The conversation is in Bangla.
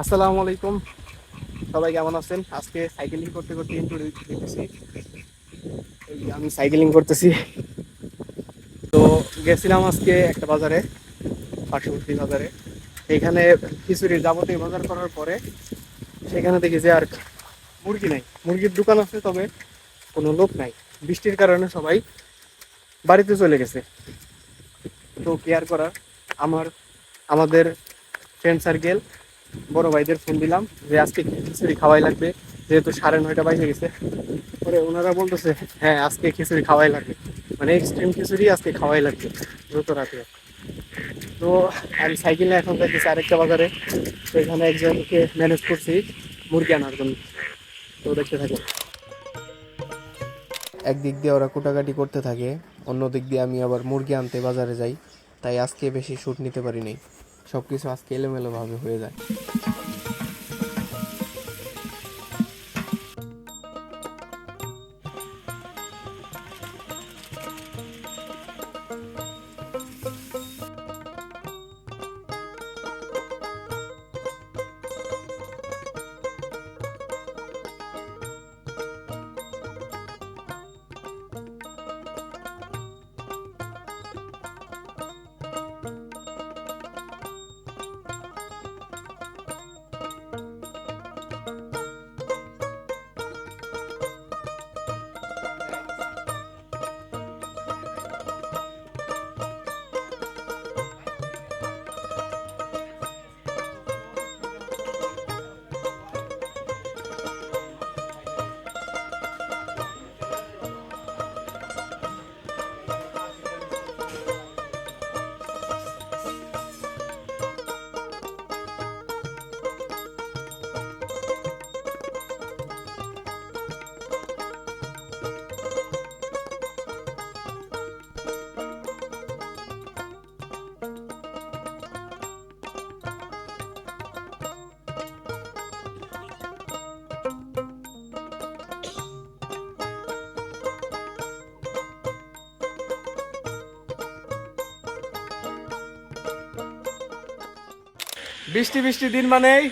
আসসালামু আলাইকুম। সবাই কেমন আছেন? আজকে সাইকেলিং করতে করতে ইন্টারভিউ দিতেছি আমি সাইকেলিং করতেছি। তো গেছিলাম আজকে একটা বাজারে, পার্শ্ববর্তী বাজারে। এখানে খিচুড়ির যাবতীয় বাজার করার পরে সেখানে দেখি যে আর মুরগি নাই। মুরগির দোকান আছে, তবে কোনো লোক নাই। বৃষ্টির কারণে সবাই বাড়িতে চলে গেছে। তো কেয়ার করার? আমার, আমাদের ফ্রেন্ড সার্কেল বড় ভাইদের ফোন দিলাম যে আজকে খিচুড়ি খাওয়াই লাগবে? যেহেতু সাড়ে নয়টা বাইজে গেছে। পরে ওনারা বলতেছে হ্যাঁ আজকে খিচুড়ি খাওয়াই লাগবে। মানে এক্সট্রিম খিচুড়ি আজকে খাওয়াই লাগবে, দ্রুত রাতে। তো আমি সাইকেলে এখন যাইতেছি আরেকটা বাজারে। সেখানে একজনকে ম্যানেজ করছি মুরগি আনার জন্য। তো দেখতে থাকেন একদিক দিয়ে ওরা কুটাকাটি করতে থাকে অন্য দিক দিয়ে আমি আবার মুরগি আনতে বাজারে যাই। তাই আজকে বেশি শ্যুট নিতে পারিনি সব কিছু আজকে এলোমেলোভাবে হয়ে যায় বৃষ্টি বৃষ্টি দিন মানেই